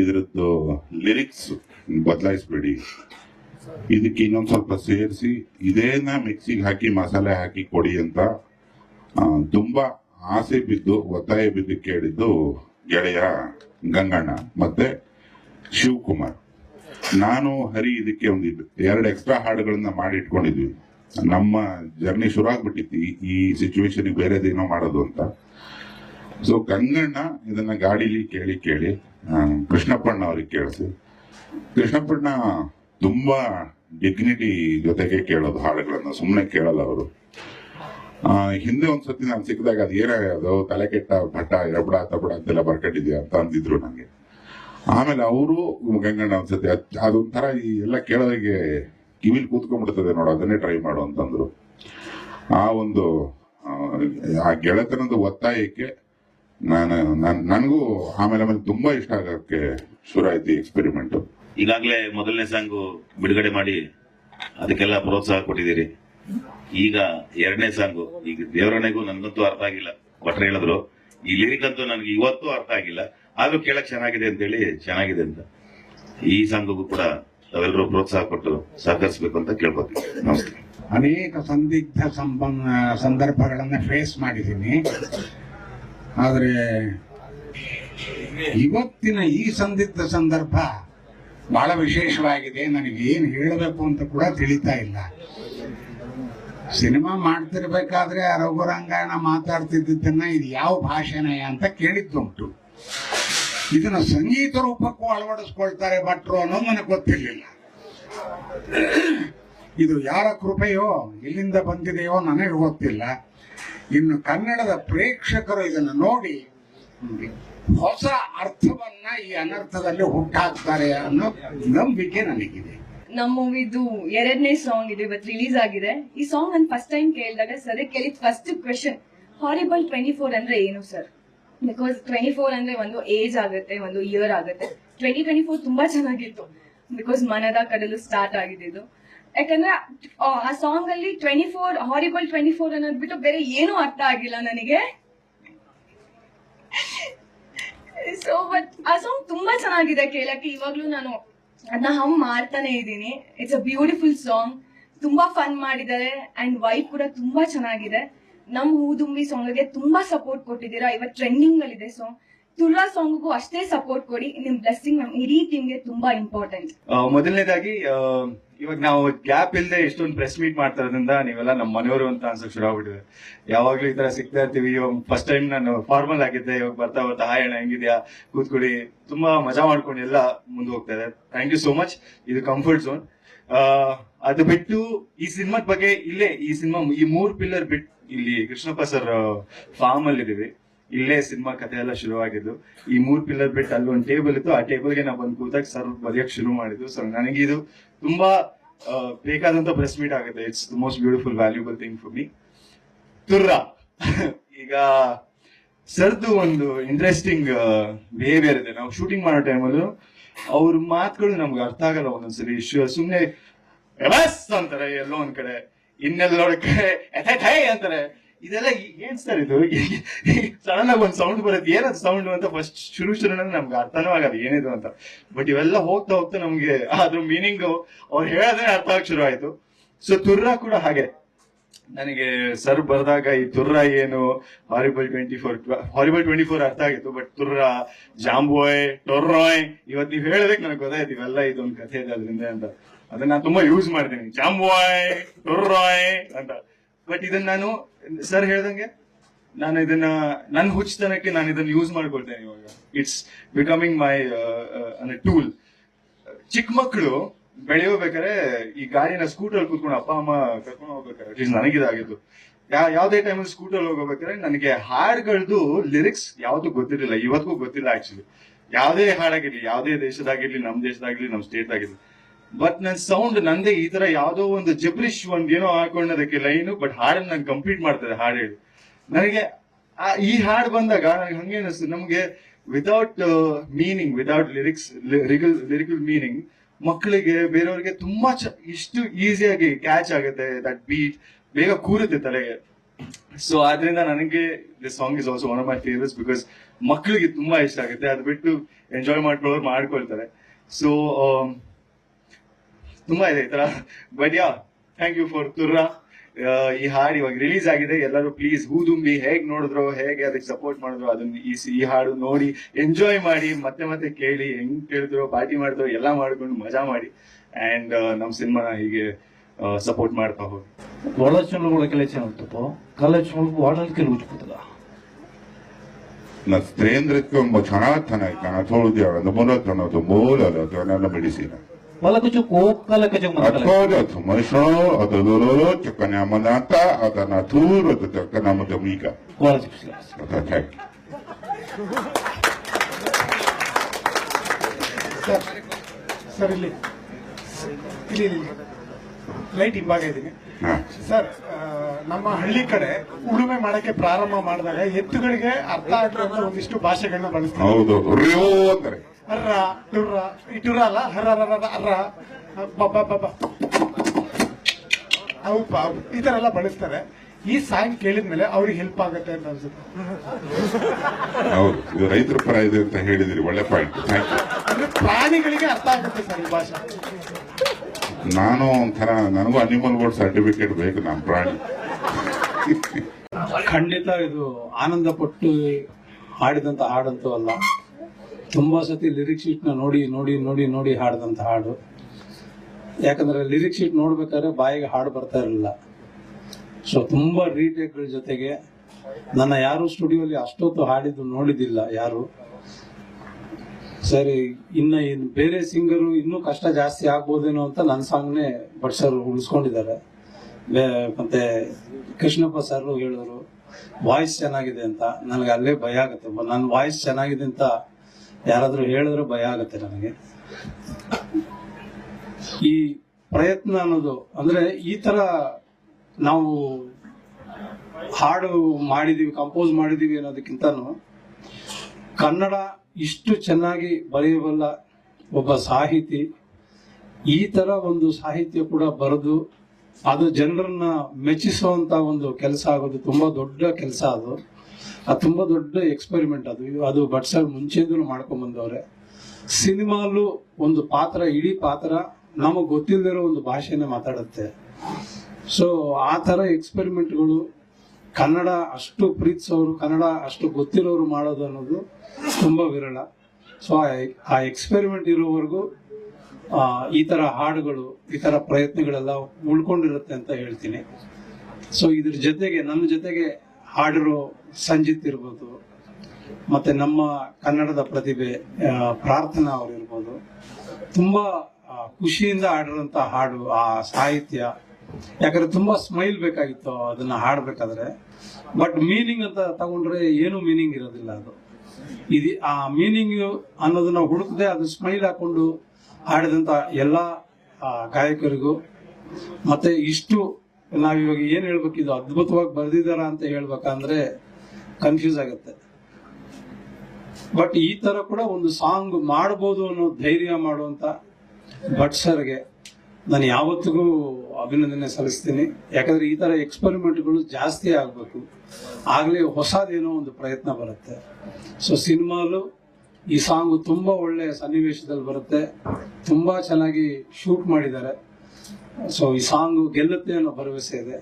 ಇದ್ರದ್ದು ಲಿರಿಕ್ಸ್ ಬದಲಾಯಿಸ್ಬೇಡಿ. ಇದಕ್ಕೆ ಇನ್ನೊಂದು ಸ್ವಲ್ಪ ಸೇರಿಸಿ, ಇದೇನ ಮಿಕ್ಸಿಗೆ ಹಾಕಿ, ಮಸಾಲೆ ಹಾಕಿ ಕೊಡಿ ಅಂತ ತುಂಬಾ ಆಸೆ ಬಿದ್ದು, ಒತ್ತಾಯ ಬಿದ್ದು ಕೇಳಿದ್ದು ಗೆಳೆಯ ಗಂಗಣ್ಣ ಮತ್ತೆ ಶಿವಕುಮಾರ್. ನಾನು ಹರಿ ಇದಕ್ಕೆ ಒಂದು ಎರಡು ಎಕ್ಸ್ಟ್ರಾ ಹಾಡುಗಳನ್ನ ಮಾಡಿ ಇಟ್ಕೊಂಡಿದ್ವಿ ನಮ್ಮ ಜರ್ನಿ ಶುರು ಆಗ್ಬಿಟ್ಟಿತ್ತು. ಈ ಸಿಚುವೇಶನ್ ಬೇರೆದೇನೋ ಮಾಡೋದು ಅಂತ. ಸೊ ಗಂಗಣ್ಣ ಇದನ್ನ ಗಾಡಿಲಿ ಕೇಳಿ ಕೇಳಿ ಕೃಷ್ಣಪ್ಪಣ್ಣ ಅವ್ರಿಗೆ ಕೇಳಿಸಿ. ಕೃಷ್ಣಪ್ಪಣ್ಣ ತುಂಬಾ ಡಿಗ್ನಿಟಿ ಜೊತೆಗೆ ಕೇಳೋದು, ಹಾಡುಗಳನ್ನ ಸುಮ್ಮನೆ ಕೇಳಲ್ಲ ಅವರು. ಹಿಂದೆ ಒಂದ್ಸತಿ ನಾನು ಸಿಕ್ಕಿದಾಗ ಅದು ತಲೆ ಕೆಟ್ಟ ಭಟ್ಟ ಎಬಡ ತಬಡ ಅಂತೆಲ್ಲ ಬರ್ಕಟ್ಟಿದ್ಯಾ ಅಂತ ಅಂದಿದ್ರು ನನಗೆ ಆಮೇಲೆ ಅವರು, ಗಂಗಣ್ಣ ಒಂದ್ಸತಿ, ಅದ್- ಅದೊಂಥರ ಈ ಎಲ್ಲ ಕೇಳೋರಿಗೆ ಕಿವಿಲ್ ಕೂತ್ಕೊಂಡ್ಬಿಡ್ತದೆ ನೋಡು, ಅದನ್ನೇ ಟ್ರೈ ಮಾಡು ಅಂತಂದ್ರು. ಆ ಒಂದು ಆ ಗೆಳೆತನದ ಒತ್ತಾಯಕ್ಕೆ ನಾನು ನನ್- ನನಗೂ ಆಮೇಲೆ ಆಮೇಲೆ ತುಂಬಾ ಇಷ್ಟ ಆಗಕ್ಕೆ ಶುರು ಆಯ್ತು ಎಕ್ಸ್ಪೆರಿಮೆಂಟ್ ಈಗಾಗಲೇ ಮೊದಲನೇ ಸಾಂಗು ಬಿಡುಗಡೆ ಮಾಡಿ ಅದಕ್ಕೆಲ್ಲ ಪ್ರೋತ್ಸಾಹ ಕೊಟ್ಟಿದ್ದೀರಿ. ಈಗ ಎರಡನೇ ಸಾಂಗು ಈಗ ದೇವರಣೆಗೂ ನನ್ಗಂತೂ ಅರ್ಥ ಆಗಿಲ್ಲ. ಭಟ್ರು ಹೇಳಿದ್ರು ಈ ಲಿರಿಕ್ ಅಂತೂ ನನಗೆ ಇವತ್ತು ಅರ್ಥ ಆಗಿಲ್ಲ ಆದ್ರೂ ಕೇಳಕ್ ಚೆನ್ನಾಗಿದೆ ಅಂತ ಹೇಳಿ ಚೆನ್ನಾಗಿದೆ ಅಂತ. ಈ ಸಾಂಗಿಗೂ ಕೂಡ ತಾವೆಲ್ಲರೂ ಪ್ರೋತ್ಸಾಹ ಕೊಟ್ಟು ಸಹಕರಿಸಬೇಕು ಅಂತ ಕೇಳ್ಕೊತೀವಿ. ನಮಸ್ತೆ. ಅನೇಕ ಸಂದಿಗ್ಧ ಸಂಬಂಧ ಸಂದರ್ಭಗಳನ್ನ ಫೇಸ್ ಮಾಡಿದ್ದೀನಿ. ಆದರೆ ಇವತ್ತಿನ ಈ ಸಂದಿಗ್ಧ ಸಂದರ್ಭ ಬಹಳ ವಿಶೇಷವಾಗಿದೆ. ನನಗೆ ಏನು ಹೇಳಬೇಕು ಅಂತ ಕೂಡ ತಿಳಿತಾ ಇಲ್ಲ. ಸಿನಿಮಾ ಮಾಡ್ತಿರ್ಬೇಕಾದ್ರೆ ರಘುರಂಗಾಯಣ ಮಾತಾಡ್ತಿದ್ದನ್ನ ಇದು ಯಾವ ಭಾಷೆನಯ ಅಂತ ಕೇಳಿದ್ದುಂಟು. ಇದನ್ನ ಸಂಗೀತ ರೂಪಕ್ಕೂ ಅಳವಡಿಸ್ಕೊಳ್ತಾರೆ ಭಟ್ರು ಅನ್ನೋದು ನನಗೆ ಗೊತ್ತಿರಲಿಲ್ಲ. ಇದು ಯಾರ ಕೃಪೆಯೋ, ಎಲ್ಲಿಂದ ಬಂದಿದೆಯೋ ನನಗೆ ಗೊತ್ತಿಲ್ಲ. ಇನ್ನು ಕನ್ನಡದ ಪ್ರೇಕ್ಷಕರು ಇದನ್ನು ನೋಡಿ ಹೊಸ ಅರ್ಥವನ್ನ ಈ ಅನರ್ಥದಲ್ಲಿ ಹುಟ್ಟಾಕ್ತಾರೆ ಅನ್ನೋ ನಂಬಿಕೆ ನನಗಿದೆ. ನಮ್ಮ ಮೂವಿದು ಎರಡನೇ ಸಾಂಗ್ ಇದೆ, ಇವತ್ತು ರಿಲೀಸ್ ಆಗಿದೆ. ಈ ಸಾಂಗ್ ನಾನು ಫಸ್ಟ್ ಟೈಮ್ ಕೇಳಿದಾಗ ಸರ್ ಕೇಳಿದ first question horrible twenty four ಅಂದ್ರೆ ಏನು ಸರ್ ಬಿಕಾಸ್ ಟ್ವೆಂಟಿ ಫೋರ್ ಅಂದ್ರೆ ಒಂದು ಏಜ್ ಆಗುತ್ತೆ, ಒಂದು ಇಯರ್ ಆಗುತ್ತೆ. ಟ್ವೆಂಟಿ ಟ್ವೆಂಟಿ ಫೋರ್ ತುಂಬಾ ಚೆನ್ನಾಗಿತ್ತು. ಬಿಕಾಸ್ ಮನದ ಕಡಲು ಸ್ಟಾರ್ಟ್ ಆಗಿದ್ದು ಯಾಕಂದ್ರೆ, ಆ- ಸಾಂಗ್ ಅಲ್ಲಿ twenty four horrible twenty four ಅನ್ನೋದು ಬಿಟ್ಟು ಬೇರೆ ಏನೂ ಅರ್ಥ ಆಗಿಲ್ಲ ನನಗೆ. ಸೊ ಬಟ್ ಆ ಸಾಂಗ್ ತುಂಬಾ ಚೆನ್ನಾಗಿದೆ ಕೇಳಕ್ಕೆ. ಇವಾಗ್ಲೂ ನಾನು ಅದನ್ನ ಹಮ್ ಮಾಡ್ತಾನೆ ಇದ್ದೀನಿ. ಇಟ್ಸ್ ಅ ಬ್ಯೂಟಿಫುಲ್ ಸಾಂಗ್ ತುಂಬಾ ಫನ್ ಮಾಡಿದ್ದಾರೆ. ಅಂಡ್ ವೈಫ್ ಕೂಡ ತುಂಬಾ ಚೆನ್ನಾಗಿದೆ. ನಮ್ ಹೂದುಂಬಿ ಸಾಂಗ್ಗೆ ತುಂಬಾ ಸಪೋರ್ಟ್ ಕೊಟ್ಟಿದ್ದೀರಾ? ಇವತ್ತು ಟ್ರೆಂಡಿಂಗ್ ಅಲ್ಲಿ ಇದೆ ಸಾಂಗ್ ತುರ್ರಾ ಸಾಂಗ್ಗೂ ಅಷ್ಟೇ ಸಪೋರ್ಟ್ ಕೊಡಿ. ನಿಮ್ ಬ್ಲೆಸ್ಸಿಂಗ್ ನಮ್ ಇಡೀ ಟೀಮ್ಗೆ ತುಂಬಾ ಇಂಪಾರ್ಟೆಂಟ್ ಮೊದಲನೇದಾಗಿ ಇವಾಗ ನಾವು ಗ್ಯಾಪ್ ಇಲ್ಲದೆ ಎಷ್ಟೊಂದು ಪ್ರೆಸ್ ಮೀಟ್ ಮಾಡ್ತಾ ಇರೋದ್ರಿಂದ ನೀವೆಲ್ಲ ನಮ್ಮ ಮನೆಯವರು ಅಂತ ಅನ್ಸಕ್ ಶುರು ಆಗ್ಬಿಟ್ಟಿದೆ. ಯಾವಾಗ್ಲೂ ಈ ತರ ಸಿಗ್ತಾ ಇರ್ತೀವಿ. ಇವಾಗ ಫಸ್ಟ್ ಟೈಮ್ ನಾನು ಫಾರ್ಮಲ್ ಆಗಿದ್ದೆ. ಇವಾಗ ಬರ್ತಾ ಬರ್ತಾ, ಹಾಯ್ ಅಣ್ಣ, ಹೆಂಗಿದ್ಯಾ? ಕೂತ್ಕೊಳ್ಳಿ. ತುಂಬಾ ಮಜಾ ಮಾಡ್ಕೊಂಡು ಎಲ್ಲ ಮುಂದೆ ಹೋಗ್ತಾ ಇದೆ ಥ್ಯಾಂಕ್ ಯು ಸೋ ಮಚ್ ಇದು ಕಂಫರ್ಟ್ ಝೋನ್ ಅದು ಬಿಟ್ಟು ಈ ಸಿನಿಮಾದ ಬಗ್ಗೆ ಇಲ್ಲೇ ಈ ಸಿನಿಮಾ, ಈ ಮೂರ್ ಪಿಲ್ಲರ್ ಬಿಟ್ಟು ಇಲ್ಲಿ ಕೃಷ್ಣಪ್ಪ ಸರ್ ಫಾರ್ಮ್ ಅಲ್ಲಿ ಇದೀವಿ ಇಲ್ಲೇ ಸಿನಿಮಾ ಕಥೆ ಎಲ್ಲ ಶುರುವಾಗಿದ್ದು ಈ ಮೂರ್ ಪಿಲ್ಲರ್ ಬಿಟ್ಟು ಅಲ್ಲಿ ಒಂದು ಟೇಬಲ್ ಇತ್ತು. ಆ ಟೇಬಲ್ಗೆ ನಾವು ಬಂದು ಕೂತಾಗ ಸರ್ ಬರೆಯಕ್ ಶುರು ಮಾಡಿದ್ದು. ಸೊ ನನಗೆ ಇದು ತುಂಬಾ ಬೇಕಾದಂತ ಪ್ರೆಸ್ ಮೀಟ್ ಆಗುತ್ತೆ. It's the most beautiful valuable thing for me ತುರ್ರ. ಈಗ, ಸರ್ದು ಒಂದು ಇಂಟ್ರೆಸ್ಟಿಂಗ್ ಬಿಹೇವಿಯರ್ ಇದೆ. ನಾವು ಶೂಟಿಂಗ್ ಮಾಡೋ ಟೈಮಲ್ಲೂ ಅವ್ರ ಮಾತುಗಳು ನಮ್ಗೆ ಅರ್ಥ ಆಗಲ್ಲ ಒಂದೊಂದ್ಸರಿ. ಎಬಸ್ ಅಂತಾರೆ ಎಲ್ಲೋ ಒಂದ್ ಕಡೆ. ಇನ್ನೆಲ್ಲೋ ಕಡೆ ಅಂತಾರೆ. ಇದೆಲ್ಲ ಏನ್ ಸರ್ ಇದು? ಸಡನ್ ಆಗಿ ಒಂದ್ ಸೌಂಡ್ ಬರುತ್ತೆ. ಏನದು ಸೌಂಡ್ ಅಂತ ಫಸ್ಟ್ ಶುರು ಶುರು ನಮ್ಗೆ ಅರ್ಥನೂ ಆಗದ ಏನಿದು ಅಂತ. ಬಟ್ ಇವೆಲ್ಲ ಹೋಗ್ತಾ ಹೋಗ್ತಾ ನಮ್ಗೆ ಅದ್ರ ಮೀನಿಂಗ್ ಅವ್ರು ಹೇಳೋದೇ ಅರ್ಥ ಆಗಿ ಶುರು ಆಯ್ತು. ಸೊ ತುರ್ರ ಕೂಡ ಹಾಗೆ. ನನಗೆ ಸರ್ ಬರೆದಾಗ ಈ ತುರ್ರ ಏನು horrible twenty four horrible twenty four ಅರ್ಥ ಆಗಿತ್ತು ಬಟ್ ತುರ್ರ, ಜಾಂಬೋಯ್, ಟೊರ್ರಾಯ್ ಇವತ್ತು ನೀವು ಹೇಳೋದಕ್ಕೆ ನನಗೆ ಗೊತ್ತಾಯ್ತು ಇವೆಲ್ಲ ಇದೊಂದು ಕಥೆ ಇದೆ ಅದರಿಂದ ಅಂತ. ಅದನ್ನ ನಾನು ತುಂಬಾ ಯೂಸ್ ಮಾಡ್ತೀನಿ. ಜಾಂಬೋಯ್, ಟೊರ್ರಾಯ್ ಅಂತ. ಬಟ್ ಇದನ್ನ ನಾನು ಸರ್ ಹೇಳ್ದಂಗೆ, ನಾನು ಇದನ್ನ ನನ್ನ ಹುಚ್ಚತನಕ್ಕೆ ನಾನು ಇದನ್ನ ಯೂಸ್ ಮಾಡ್ಕೊಳ್ತೇನೆ ಇವಾಗ. ಇಟ್ಸ್ ಬಿಕಮಿಂಗ್ ಮೈ ಟೂಲ್ ಚಿಕ್ಕ ಮಕ್ಕಳು ಬೆಳೆಯೋಬೇಕಾದ್ರೆ ಈ ಗಾಡಿನ ಸ್ಕೂಟರ್ ಕೂತ್ಕೊಂಡು ಅಪ್ಪ, ಅಮ್ಮ ಕರ್ಕೊಂಡು ಹೋಗ್ಬೇಕಾದ್ರೆ ನನಗಿದಾಗಿದ್ದು ಯಾ, ಯಾವ್ದೇ ಟೈಮಲ್ಲಿ ಸ್ಕೂಟರ್ ಹೋಗ್ಬೇಕಾದ್ರೆ ನನಗೆ ಹಾಡ್ಗಳದ್ದು ಲಿರಿಕ್ಸ್ ಯಾವ್ದು ಗೊತ್ತಿರಲಿಲ್ಲ. ಇವತ್ತಿಗೂ ಗೊತ್ತಿಲ್ಲ ಆಕ್ಚುಲಿ ಯಾವುದೇ ಹಾಡಾಗಿರ್ಲಿ, ಯಾವುದೇ ದೇಶದಾಗಿರ್ಲಿ ನಮ್ಮ ದೇಶದಾಗಿರ್ಲಿ ನಮ್ಮ ಸ್ಟೇಟ್ ಆಗಿರ್ಲಿ ಬಟ್ ನನ್ ಸೌಂಡ್ ನಂದೇ ಈ ತರ ಯಾವ್ದೋ ಒಂದು ಜಬ್ರಿಶ್ ಒಂದ್ ಏನೋ ಹಾಕೊಂಡದಕ್ಕೆ ಲೈನು ಬಟ್ ಹಾಡನ್ನ ನಾನು ಕಂಪ್ಲೀಟ್ ಮಾಡ್ತದೆ ಹಾಡು ಹೇಳಿ. ನನಗೆ ಈ ಹಾಡು ಬಂದಾಗ ನನಗೆ ಹಂಗೆ ಅನಿಸ್ತು ನಮ್ಗೆ without meaning without lyrics lyrical lyrical meaning ಮಕ್ಕಳಿಗೆ, ಬೇರೆಯವ್ರಿಗೆ ತುಂಬಾ ಇಷ್ಟು ಈಸಿಯಾಗಿ ಕ್ಯಾಚ್ ಆಗುತ್ತೆ ದಟ್ ಬೀಟ್ ಬೇಗ ಕೂರುತ್ತೆ ತಲೆಗೆ. ಸೊ ಆದ್ರಿಂದ ನನಗೆ this song is also one of my favourite because ಮಕ್ಕಳಿಗೆ ತುಂಬಾ ಇಷ್ಟ ಆಗುತ್ತೆ. ಅದು ಬಿಟ್ಟು ಎಂಜಾಯ್ ಮಾಡ್ಕೊಳ್ಳೋರು ಮಾಡ್ಕೊಳ್ತಾರೆ. ಸೊ ತುಂಬಾ ಇದೆ ಈ ತರ ಥ್ಯಾಂಕ್ ಯು ಫಾರ್ ತುರ್ರಾ ಈ ಹಾಡು ಇವಾಗ ರಿಲೀಸ್ ಆಗಿದೆ. ಎಲ್ಲರೂ ಪ್ಲೀಸ್ ಹೂದುಂಬಿ ಹೇಗ್ ನೋಡಿದ್ರು ಹೇಗೆ ಅದಕ್ಕೆ ಸಪೋರ್ಟ್ ಮಾಡಿದ್ರು ಅದನ್ನ ಈ ಈ ಹಾಡು ನೋಡಿ ಎಂಜಾಯ್ ಮಾಡಿ ಮತ್ತೆ ಮತ್ತೆ ಕೇಳಿ ಹೆಂಗ್ ಕೇಳಿದ್ರು ಪಾರ್ಟಿ ಮಾಡಿದ್ರು ಎಲ್ಲ ಮಾಡ್ಕೊಂಡು ಮಜಾ ಮಾಡಿ. ಅಂಡ್ uh, ನಮ್ ಸಿನಿಮಾನ ಹೀಗೆ uh, ಸಪೋರ್ಟ್ ಮಾಡ್ತಾ ಹೋಗಿ. ಒಳಚನಗಳ ಕೆಲಸ ಅಂತಪ್ಪ ಕಲಚನಗಳು ವಾಡಲ್ ಕೆಲವು ನನ್ನ ಸ್ತ್ರೇಂದ್ರಕ್ಕೆ ಚೆನ್ನಾಗಿ ಚೆನ್ನಾಗಿ ಕಾಣ ಮೂಲ ತನ್ನದು ಮೂಲ ಅದನ್ನೆಲ್ಲ malah tujuh ku kalau kejeng mana? Aku ada tuh masa dulu cekan yang menata ada natur ada cekan yang mendemika kuala sipsilas kata ini ini ini ini ini ini. Ini ini ನಮ್ಮ ಹಳ್ಳಿ ಕಡೆ ಉಳುಮೆ ಮಾಡಕ್ಕೆ ಪ್ರಾರಂಭ ಮಾಡಿದಾಗ ಎತ್ತುಗಳಿಗೆ ಅರ್ಥ ಆಗುವಂತ ಒಂದಿಷ್ಟು ಭಾಷೆಗಳನ್ನ ಬಳಸ್ತಾರೆ ಹೌದು. ರಿಯೋ ಅಂತಾರೆ ಅರ್ರ ಇವ್ರ ಈ ಟುರ್ರ ಅಲ್ಲ? ಹರ್ರ ರರ ಅರ್ರ ಬಬ್ಬ ಬಬ್ಬ ಅವು ಈ ತರ ಎಲ್ಲ ಬಳಸ್ತಾರೆ. ಈ ಸಾಂಗ್ ಕೇಳಿದ್ಮೇಲೆ ಅವ್ರಿಗೆ ಹೆಲ್ಪ್ ಆಗುತ್ತೆ ಅಂತ ಅನ್ಸುತ್ತೆ. ಹೌದು. ಇದು ರೈತರ ಪರ ಇದೆ ಅಂತ ಹೇಳಿದಿರಿ. ಒಳ್ಳೆ ಪಾಯಿಂಟ್ ಅಂದ್ರೆ ಪ್ರಾಣಿಗಳಿಗೆ ಅರ್ಥ ಆಗುತ್ತೆ ಸರ್ ಈ ಭಾಷೆ. ನಾನು ಒಂಥರ ನನಗೂ ಅನಿಮಲ್ ಬೋರ್ಡ್ ಸರ್ಟಿಫಿಕೇಟ್ ಬೇಕು ನಮ್ಮ ಪ್ರಾಣಿ. ಖಂಡಿತ ಇದು ಆನಂದ ಪಟ್ಟು ಹಾಡಿದಂತ ಹಾಡಂತೂ ಅಲ್ಲ. ತುಂಬಾ ಸತಿ ಲಿರಿಕ್ ಶೀಟ್ ನೋಡಿ ನೋಡಿ ನೋಡಿ ನೋಡಿ ಹಾಡಿದಂತ ಹಾಡು. ಯಾಕಂದ್ರೆ ಲಿರಿಕ್ ಶೀಟ್ ನೋಡ್ಬೇಕಾದ್ರೆ ಬಾಯಿಗೆ ಹಾಡು ಬರ್ತಾ ಇರಲಿಲ್ಲ. ಸೊ ತುಂಬಾ ರೀಟೇಕ್ಗಳ ಜೊತೆಗೆ ನನ್ನ ಯಾರು ಸ್ಟುಡಿಯೋಲಿ ಅಷ್ಟೊತ್ತು ಹಾಡಿದ್ದು ನೋಡಿದಿಲ್ಲ ಯಾರು. ಸರಿ, ಇನ್ನ ಇನ್ ಬೇರೆ ಸಿಂಗರು ಇನ್ನೂ ಕಷ್ಟ ಜಾಸ್ತಿ ಆಗ್ಬೋದೇನೋ ಅಂತ ನನ್ನ ಸಾಂಗ್ನೇ ಭಟ್ ಸರ್ ಉಳಿಸ್ಕೊಂಡಿದ್ದಾರೆ. ಮತ್ತೆ ಕೃಷ್ಣಪ್ಪ ಸರ್ ಹೇಳಿದ್ರು ವಾಯ್ಸ್ ಚೆನ್ನಾಗಿದೆ ಅಂತ ನನಗೆ ಅಲ್ಲೇ ಭಯ ಆಗುತ್ತೆ. ನನ್ನ ವಾಯ್ಸ್ ಚೆನ್ನಾಗಿದೆ ಅಂತ ಯಾರಾದ್ರೂ ಹೇಳಿದ್ರೆ ಭಯ ಆಗುತ್ತೆ ನನಗೆ. ಈ ಪ್ರಯತ್ನ ಅನ್ನೋದು, ಅಂದ್ರೆ ಈ ತರ ನಾವು ಹಾಡು ಮಾಡಿದೀವಿ ಕಂಪೋಸ್ ಮಾಡಿದೀವಿ ಅನ್ನೋದಕ್ಕಿಂತ ಕನ್ನಡ ಇಷ್ಟು ಚೆನ್ನಾಗಿ ಬರೆಯಬಲ್ಲ ಒಬ್ಬ ಸಾಹಿತಿ, ಈ ತರ ಒಂದು ಸಾಹಿತ್ಯ ಕೂಡ ಬರೆದು ಅದು ಜನರನ್ನ ಮೆಚ್ಚಿಸುವಂತ ಒಂದು ಕೆಲಸ ಆಗೋದು ತುಂಬಾ ದೊಡ್ಡ ಕೆಲಸ ಅದು. ಅದು ತುಂಬಾ ದೊಡ್ಡ ಎಕ್ಸ್ಪೆರಿಮೆಂಟ್ ಅದು. ಅದು ಭಟ್ ಸರ್ ಮುಂಚೆಯಿಂದಲೂ ಮಾಡ್ಕೊಂಡ್ ಬಂದವ್ರೆ. ಸಿನಿಮಾಲು ಒಂದು ಪಾತ್ರ, ಇಡೀ ಪಾತ್ರ ನಮಗ್ ಗೊತ್ತಿಲ್ಲದಿರೋ ಒಂದು ಭಾಷೆನ ಮಾತಾಡುತ್ತೆ. ಸೊ ಆ ತರ ಎಕ್ಸ್ಪೆರಿಮೆಂಟ್ಗಳು ಕನ್ನಡ ಅಷ್ಟು ಪ್ರೀತಿಸೋರು, ಕನ್ನಡ ಅಷ್ಟು ಗೊತ್ತಿರೋರು ಮಾಡೋದು ಅನ್ನೋದು ತುಂಬಾ ವಿರಳ. ಸೊ ಆ ಎಕ್ಸ್ಪೆರಿಮೆಂಟ್ ಇರೋವರೆಗೂ ಈ ತರ ಹಾಡುಗಳು, ಈ ತರ ಪ್ರಯತ್ನಗಳೆಲ್ಲ ಉಳ್ಕೊಂಡಿರುತ್ತೆ ಅಂತ ಹೇಳ್ತೀನಿ. ಸೊ ಇದ್ರ ಜೊತೆಗೆ ನನ್ನ ಜೊತೆಗೆ ಹಾಡಿರೋ ಸಂಜಿತ್ ಇರ್ಬೋದು, ಮತ್ತೆ ನಮ್ಮ ಕನ್ನಡದ ಪ್ರತಿಭೆ ಪ್ರಾರ್ಥನಾ ಅವ್ರು ಇರ್ಬೋದು. ತುಂಬಾ ಖುಷಿಯಿಂದ ಹಾಡಿರೋಂಥ ಹಾಡು, ಆ ಸಾಹಿತ್ಯ. ಯಾಕಂದ್ರೆ ತುಂಬಾ ಸ್ಮೈಲ್ ಬೇಕಾಗಿತ್ತು ಅದನ್ನ ಹಾಡ್ಬೇಕಾದ್ರೆ. ಬಟ್ ಮೀನಿಂಗ್ ಅಂತ ತಗೊಂಡ್ರೆ ಏನು ಮೀನಿಂಗ್ ಇರೋದಿಲ್ಲ ಅದು. ಇದು, ಆ ಮೀನಿಂಗ್ ಅನ್ನೋದನ್ನ ಹುಡುಕದೆ ಅದು ಸ್ಮೈಲ್ ಹಾಕೊಂಡು ಹಾಡಿದಂತ ಎಲ್ಲಾ ಗಾಯಕರಿಗೂ, ಮತ್ತೆ ಇಷ್ಟು ನಾವಿವಾಗ ಏನ್ ಹೇಳ್ಬೇಕು, ಇದು ಅದ್ಭುತವಾಗಿ ಬರ್ದಿದಾರ ಅಂತ ಹೇಳ್ಬೇಕಂದ್ರೆ ಕನ್ಫ್ಯೂಸ್ ಆಗುತ್ತೆ. ಬಟ್ ಈ ತರ ಕೂಡ ಒಂದು ಸಾಂಗ್ ಮಾಡಬಹುದು ಅನ್ನೋ ಧೈರ್ಯ ಮಾಡುವಂತ ಭಟ್ ಸರ್ಗೆ ನಾನು ಯಾವತ್ತಿಗೂ ಅಭಿನಂದನೆ ಸಲ್ಲಿಸ್ತೀನಿ. ಯಾಕಂದ್ರೆ ಈ ತರ ಎಕ್ಸ್ಪೆರಿಮೆಂಟ್ಗಳು ಜಾಸ್ತಿ ಆಗ್ಬೇಕು. ಆಗ್ಲೇ ಹೊಸದೇನೋ ಒಂದು ಪ್ರಯತ್ನ ಬರುತ್ತೆ. ಸೊ ಸಿನಿಮಾಲು ಈ ಸಾಂಗ್ ತುಂಬಾ ಒಳ್ಳೆ ಸನ್ನಿವೇಶದಲ್ಲಿ ಬರುತ್ತೆ. ತುಂಬಾ ಚೆನ್ನಾಗಿ ಶೂಟ್ ಮಾಡಿದ್ದಾರೆ. ಸೊ ಈ ಸಾಂಗ್ ಗೆಲ್ಲುತ್ತೆ ಅನ್ನೋ ಭರವಸೆ ಇದೆ.